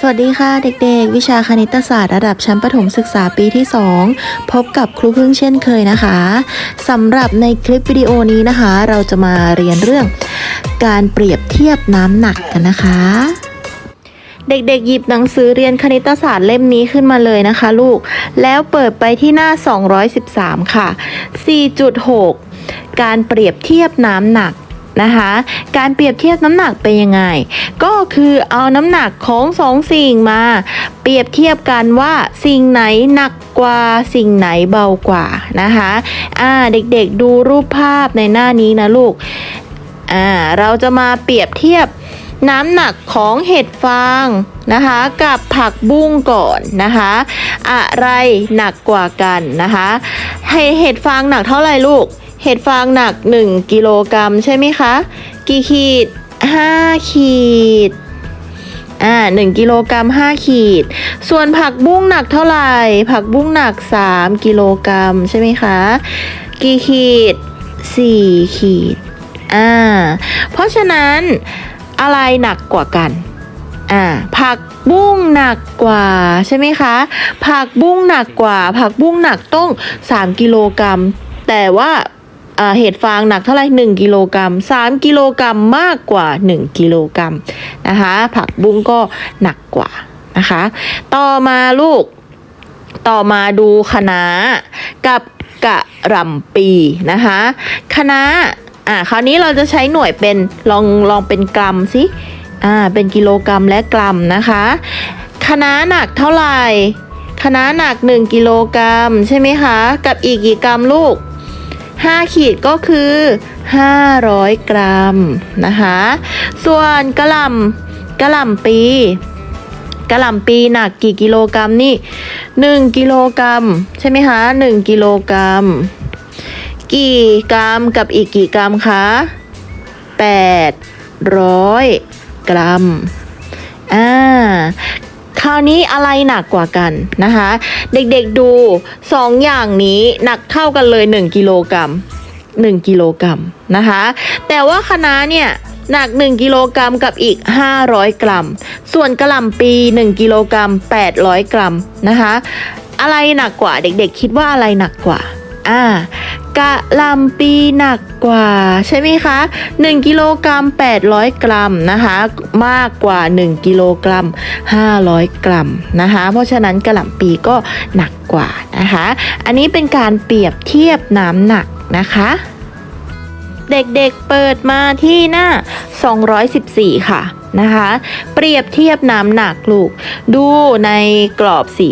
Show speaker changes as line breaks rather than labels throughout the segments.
สวัสดีค่ะเด็กๆ วิชาคณิตศาสตร์ระดับชั้นประถมศึกษาปีที่ 2 พบกับครูพึ่งเช่นเคยนะคะสำหรับในคลิปวิดีโอนี้นะคะ เราจะมาเรียนเรื่อง การเปรียบเทียบน้ำหนักกันนะคะ เด็กๆ หยิบหนังสือเรียนคณิตศาสตร์เล่มนี้ขึ้นมาเลยนะคะ ลูก แล้วเปิดไปที่หน้า 213 ค่ะ 4.6 การเปรียบเทียบน้ำหนัก นะคะ การเปรียบเทียบน้ำหนักเป็นยังไง ก็คือเอาน้ำหนักของสองสิ่งมา เปรียบเทียบกันว่าสิ่งไหนหนักกว่าสิ่งไหนเบากว่านะคะอ่าเด็กๆดูรูปภาพในหน้านี้นะลูกอ่าเราจะมาเปรียบเทียบน้ำหนักของเห็ดฟางนะคะกับผักบุ้งก่อนนะคะ อะไรหนักกว่ากันนะคะให้เห็ดฟางหนักเท่าไหร่ลูก เห็ดฟางหนัก 1 กิโลกรัมใช่ไหมคะ กี่ขีด 5 ขีด อ่า1กิโลกรัม5ขีด ส่วนผักบุ้งหนักเท่าไหร่ ผักบุ้งหนัก 3 กิโลกรัมใช่ไหมคะ กี่ขีด 4 ขีด อ่า เพราะฉะนั้นอะไรหนักกว่ากันอ่าผักบุ้งหนักกว่าใช่ไหมคะ ผักบุ้งหนักกว่า ผักบุ้งหนักต้อง 3 กิโลกรัมแต่ว่าอ่า เห็ดฟางหนักเท่าไหร่1กิโลกรัม3กิโลกรัมมากกว่า 1 กิโลกรัมนะคะ ผักบุ้งก็หนักกว่านะคะ ต่อมาลูก ต่อมาดูคะนากับกะหล่ำปีนะคะคะนาอ่าคราวนี้เราจะใช้หน่วยเป็นลองลองเป็นกรัมสิอ่าเป็นกิโลกรัมและกรัมนะคะคะนาหนักเท่าไหร่คะนาหนัก 1 กิโลกรัมใช่ไหมคะ กับอีกกี่กรัมลูก 5 ขีดก็คือ 500 กรัมนะคะ ส่วนกระหล่ำกระหล่ำปีกระหล่ำปีหนักกี่กิโลกรัมนี่ 1 กิโลกรัมใช่ไหมคะ 1 กิโลกรัม กี่กรัมกับอีกกี่กรัมคะ800 กรัมอ่า คราวนี้อะไรหนักกว่ากันนะคะ เด็กๆดูสองอย่างนี้หนักเท่ากันเลย 1 กิโลกรัม1กิโลกรัมนะคะ แต่ว่าคะน้เนี่ยหนัก 1 กิโลกรัมกับอีก 500 กรัม ส่วนกระหล่ำปี 1 กิโลกรัม800 กรัมนะคะ อะไรหนักกว่าเด็กๆ คิดว่าอะไรหนักกว่า อ่ากะลำปีหนักกว่าใช่ไหมคะ1กิโลกรัม800 กรัมนะคะ มากกว่า 1กิโลกรัม500 กรัมนะคะ เพราะฉะนั้นกะหล่ำปีก็หนักกว่านะคะ อันนี้เป็นการเปรียบเทียบน้ำหนักนะคะ เด็กๆเปิดมาที่หน้า 214 ค่ะนะคะ เปรียบเทียบน้ำหนักลูก ดูในกรอบสี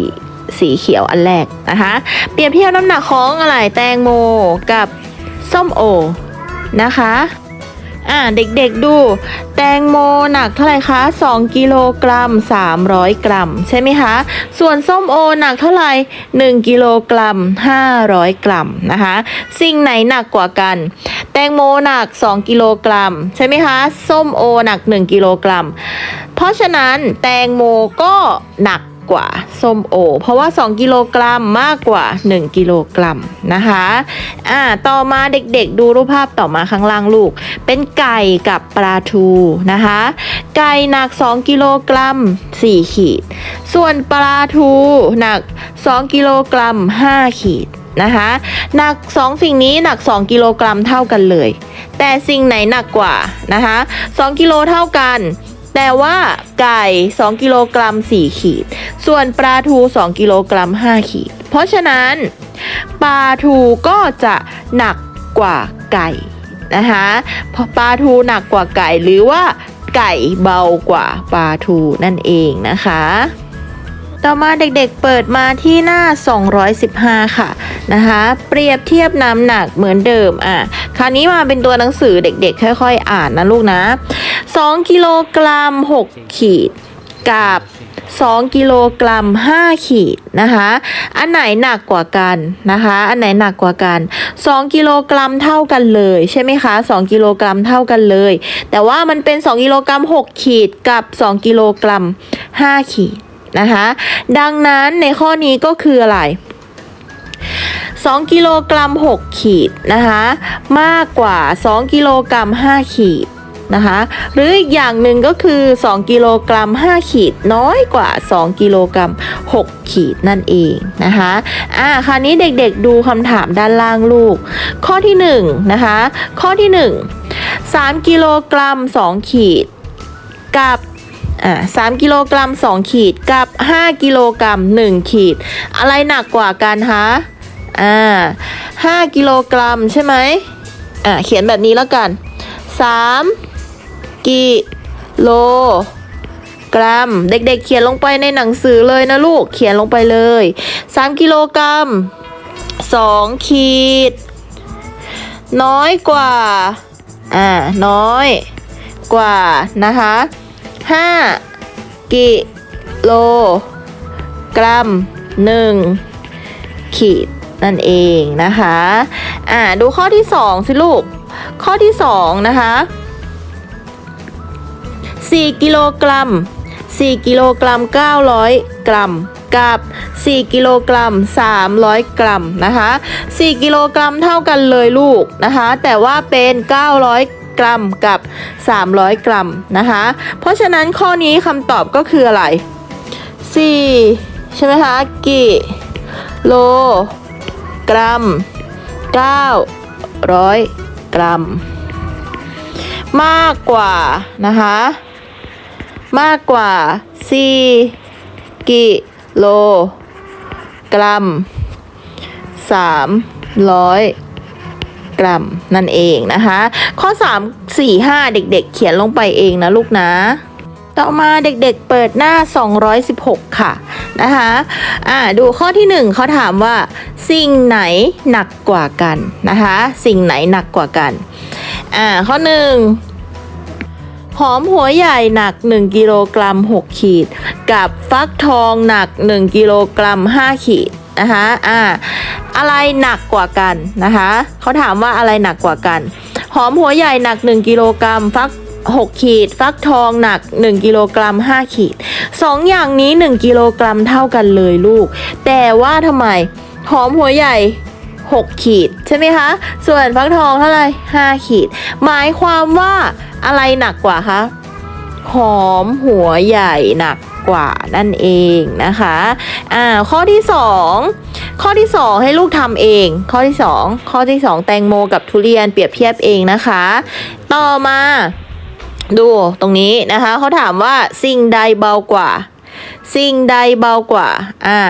สีเขียวอันแรกนะคะ เปรียบเทียบน้ำหนักของอะไรแตงโมกับส้มโอนะคะอ่าเด็กๆดู แตงโมหนักเท่าไหร่คะ 2 กิโลกรัม 300 กรัม ใช่ไหมคะ ส่วนส้มโอหนักเท่าไหร่ 1 กิโลกรัม 500 กรัมนะคะ สิ่งไหนหนักกว่ากัน แตงโมหนัก 2 กิโลกรัม ใช่ไหมคะ ส้มโอหนัก 1 กิโลกรัม เพราะฉะนั้นแตงโมก็หนัก กว่าส้มโอ เพราะว่า 2 กิโลกรัมมากกว่า 1 กิโลกรัมนะคะอ่าต่อมาเด็กๆ ดูรูปภาพต่อมาข้างล่างลูก เป็นไก่กับปลาทูนะคะ ไก่หนัก 2 กิโลกรัม 4 ขีด ส่วนปลาทูหนัก 2 กิโลกรัม 5 ขีดนะคะหนัก 2 สิ่งนี้หนัก 2 กิโลกรัมเท่ากันเลย แต่สิ่งไหนหนักกว่านะคะ2กิโลเท่ากัน แต่ว่าไก่ 2 กิโลกรัม 4 ขีด ส่วนปลาทู 2 กิโลกรัม 5 ขีด เพราะฉะนั้นปลาทูก็จะหนักกว่าไก่นะคะเพราะปลาทูหนักกว่าไก่หรือว่าไก่เบากว่าปลาทูนั่นเองนะคะ ต่อมาเด็กๆเปิดมาที่หน้า 215 ค่ะนะคะเปรียบเทียบน้ำหนักเหมือนเดิมอะคราวนี้มาเป็นตัวหนังสือเด็กๆ ค่อย ๆ อ่านนะลูกนะ 2 กิโลกรัม 6 ขีด กับ 2 กิโลกรัม 5 ขีดนะคะ อันไหนหนักกว่ากันนะคะ อันไหนหนักกว่ากัน 2 กิโลกรัมเท่ากันเลยใช่ไหมคะ 2 กิโลกรัมเท่ากันเลย แต่ว่ามันเป็น 2 กิโลกรัม 6 ขีดกับ 2 กิโลกรัม 5 ขีดนะคะ ดังนั้นในข้อนี้ก็คืออะไร2กิโลกรัม6ขีดนะคะ มากกว่า 2กิโลกรัม5ขีด นะคะ หรืออีกอย่างหนึ่งก็คือ 2 กิโลกรัม 5 ขีดน้อยกว่า 2 กิโลกรัม 6 ขีดนั่นเองนะคะอ่าคราวนี้เด็กๆดูคำถามด้านล่างลูก ข้อที่1นะคะข้อที่ 1 3 กิโลกรัม 2 ขีดกับอ่าสามกิโลกรัม 2 ขีดกับ 5 กิโลกรัม 1 ขีด อะไรหนักกว่ากันคะอ่าห้ากิโลกรัมใช่ไหมอ่าเขียนแบบนี้แล้วกัน 3 กิโล กรัม เด็กๆ เขียนลงไปในหนังสือเลยนะลูก เขียนลงไปเลย 3 กิโลกรัม 2 ขีด น้อยกว่า อ่า น้อยกว่านะคะ5กิโล กรัม 1 ขีดนั่นเองนะคะ อ่า ดูข้อที่ 2 สิลูก ข้อที่ 2 นะคะ 4 กิโลกรัม 4 กิโลกรัม 900 กรัม กับ 4 กิโลกรัม 300 กรัมนะคะ 4 กิโลกรัมเท่ากันเลยลูกนะคะ แต่ว่าเป็น 900 กรัมกับ 300 กรัมนะคะ เพราะฉะนั้นข้อนี้คำตอบก็คืออะไร 4 ใช่ไหมคะ กิโลกรัม 900 กรัม มากกว่านะคะ มากกว่า 4 กิโลกรัม 300 กรัม นั่นเองนะคะ ข้อ 3 4 5 เด็กๆ เขียนลงไปเองนะลูกนะ ต่อมาเด็กๆเปิดหน้า 216 ค่ะนะคะอ่าดูข้อที่ 1เขาถามว่า สิ่งไหนหนักกว่ากันนะคะ สิ่งไหนหนักกว่ากันอ่าข้อ 1 หอมหัวใหญ่หนัก 1 กิโลกรัม 6 ขีด กับฟักทองหนัก 1 กิโลกรัม 5 ขีดนะคะอ่าอะไรหนักกว่ากันนะคะเขาถามว่าอะไรหนักกว่ากัน หอมหัวใหญ่หนัก 1 กิโลกรัมฟัก6 ขีด ฟักทองหนัก 1 กิโลกรัม 5 ขีด 2 อย่างนี้ 1 กิโลกรัมเท่ากันเลยลูก แต่ว่าทำไมหอมหัวใหญ่ 6 ขีดใช่ไหมคะ ส่วนฟักทองเท่าไหร่5ขีด หมายความว่าอะไรหนักกว่าคะ หอมหัวใหญ่หนักกว่านั่นเองนะคะ อ่า ข้อที่ 2 ข้อที่ 2 ให้ลูกทำเอง ข้อที่ 2 ข้อที่ 2 แตงโมกับทุเรียนเปรียบเทียบเองนะคะ ต่อมา ดูตรงนี้นะคะเขาถามว่าสิ่งใดเบากว่า สิ่งใดเบากว่า อ่า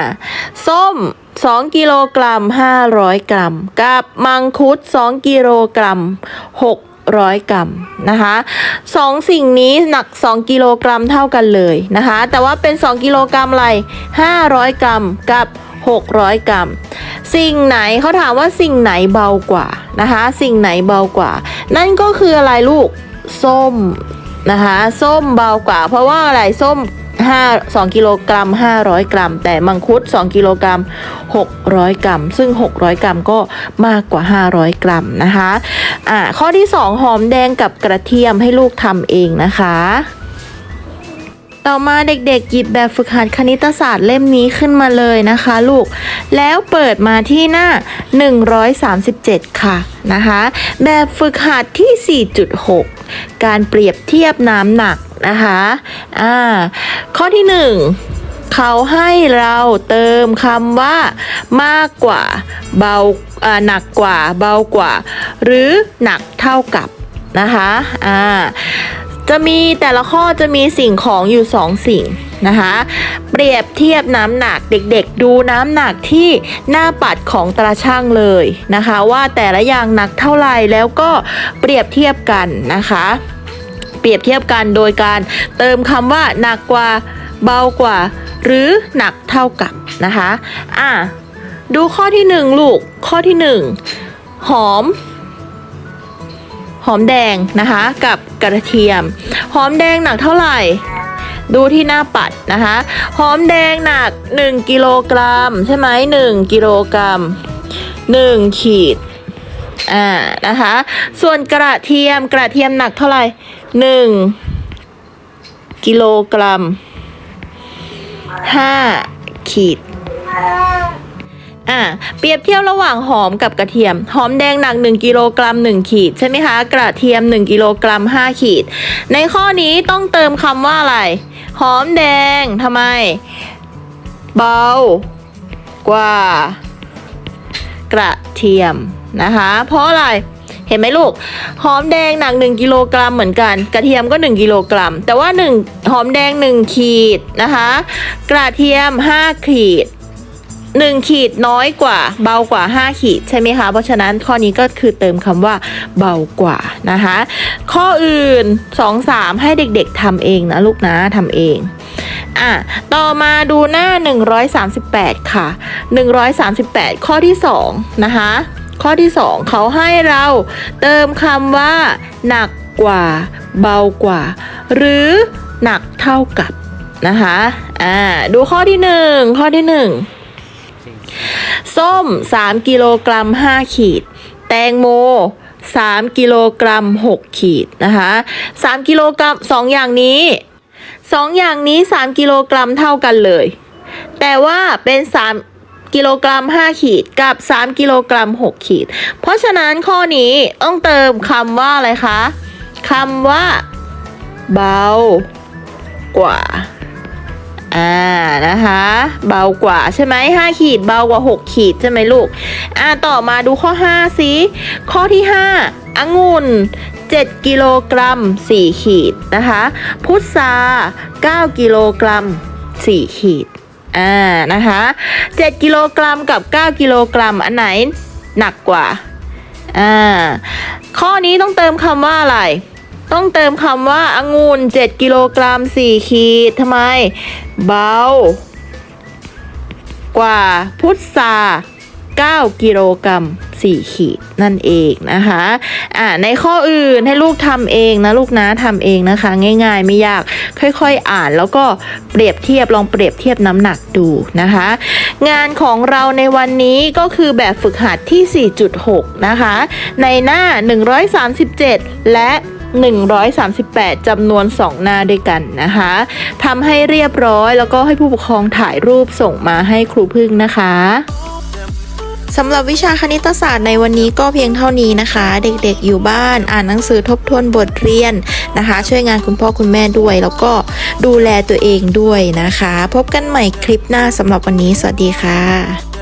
ส้ม 2 กิโลกรัม 500 กรัม กับมังคุด 2 กิโลกรัม 600 กรัมนะคะสองสิ่งนี้หนัก 2 กิโลกรัมเท่ากันเลยนะคะ แต่ว่าเป็น 2 กิโลกรัมอะไร 500 กรัมกับ600 กรัม สิ่งไหนเขาถามว่าสิ่งไหนเบากว่านะคะ สิ่งไหนเบากว่า นั่นก็คืออะไรลูก ส้มนะคะ ส้มเบากว่า เพราะว่าอะไร ส้ม 5 2กิโลกรัม500 กรัม แต่มังคุด 2 กิโลกรัม 600 กรัม ซึ่ง 600 กรัมก็มากกว่า 500 กรัมนะคะอ่าข้อที่ 2 หอมแดงกับกระเทียมให้ลูกทำเองนะคะ ต่อมาเด็กๆหยิบแบบฝึกหัดคณิตศาสตร์เล่มนี้ขึ้นมาเลยนะคะ ลูก แล้วเปิดมาที่หน้า 137 ค่ะนะคะ แบบฝึกหัดที่ 4.6 การเปรียบเทียบน้ำหนัก นะคะอ่าข้อที่1เขาให้เราเติมคำว่ามากกว่าเบาอ่าหนักกว่าเบากว่า หรือหนักเท่ากับนะคะอ่าจะมีแต่ละข้อจะมีสิ่งของอยู่สองสิ่งนะคะ เปรียบเทียบน้ำหนักเด็กๆ ดูน้ำหนักที่หน้าปัดของตราช่างเลยนะคะ ว่าแต่ละอย่างหนักเท่าไหร่แล้วก็เปรียบเทียบกันนะคะ รียบเทียบกันโดยการเติมคำว่าหนักกว่าเบากว่า หรือหนักเท่ากับนะคะอะดูข้อที่หนึ่งลูกข้อที่หนึ่งหอม หอมแดงนะคะกับกระเทียม หอมแดงหนักเท่าไหร่ดูที่หน้าปัดนะคะ หอมแดงหนัก 1กิโลกรัมใช่ไหม1กิโลกรัม 1 ขีดอ่านะคะ ส่วนกระเทียมกระเทียมหนักเท่าไหร่ 1กิโลกรัม5ขีดอะเปรียบเทียบระหว่างหอมกับกระเทียม หอมแดงหนัก 1กิโลกรัม1ขีดใช่ไหมคะ กระเทียม 1กิโลกรัม5ขีด ในข้อนี้ต้องเติมคำว่าอะไร หอมแดงทำไม เบากว่า กระเทียมนะคะ เพราะอะไร เห็นไหมลูก หอมแดงหนัก 1กิโลกรัมเหมือนกัน กระเทียมก็ 1กิโลกรัม แต่ว่า 1 หอมแดง 1 ขีดนะคะ กระเทียม 5 ขีด 1 ขีดน้อยกว่า เบากว่า 5 ขีดใช่ไหมคะ เพราะฉะนั้นข้อนี้ก็คือเติมคำว่าเบากว่านะคะ ข้ออื่น 2 3 ให้เด็กๆทำเองนะลูกนะทำเองอะ ต่อมาดูหน้า 138 ค่ะ 138 ข้อที่ 2 นะคะ ข้อที่ 2 เขาให้เราเติมคำว่า หนักกว่า เบากว่า หรือหนักเท่ากับนะคะอ่าดูข้อที่ 1 ข้อที่ 1 ส้ม 3 กิโลกรัม 5 ขีด แตงโม3กิโลกรัม 6 ขีดนะคะ3กิโลกรัม2อย่างนี้สองอย่างนี้ 3 กิโลกรัมเท่ากันเลย แต่ว่าเป็น 3 กิโลกรัม 5 ขีดกับ 3 กิโลกรัม 6 ขีด เพราะฉะนั้นข้อนี้ต้องเติมคำว่าอะไรคะคำว่า เบากว่าอ่านะคะ เบากว่าใช่ไหม5ขีดเบากว่า 6 ขีดใช่ไหมลูกอ่าต่อมาดูข้อ 5 สิ ข้อที่ 5องุ่น7 กิโลกรัม 4 ขีดนะคะ พุทรา9 กิโลกรัม 4 ขีด อ่านะคะ7กิโลกรัมกับ 9 กิโลกรัมอันไหนหนักกว่าอ่าข้อนี้ต้องเติมคำว่าอะไร ต้องเติมคำว่าองุ่น7กิโลกรัม4ขีดทำไม เบากว่าพุทรา 9 กิโลกรัม4ขีดนั่นเองนะคะอ่าในข้ออื่นให้ลูกทำเองนะลูกนะทำเองนะคะ ง่ายๆ ไม่ยากค่อยๆอ่านแล้วก็เปรียบเทียบลองเปรียบเทียบน้ำหนักดูนะคะ งานของเราในวันนี้ก็คือแบบฝึกหัดที่ 4.6 นะคะ ในหน้า 137 และ138จำนวน 2 หน้าด้วยกันนะคะทำให้เรียบร้อยแล้วก็ให้ผู้ปกครองถ่ายรูปส่งมาให้ครูพึ่งนะคะ สำหรับวิชาคณิตศาสตร์ในวันนี้ก็เพียงเท่านี้นะคะ เด็กๆอยู่บ้านอ่านหนังสือทบทวนบทเรียนนะคะ ช่วยงานคุณพ่อคุณแม่ด้วย แล้วก็ดูแลตัวเองด้วยนะคะ พบกันใหม่คลิปหน้าสำหรับวันนี้ สวัสดีค่ะ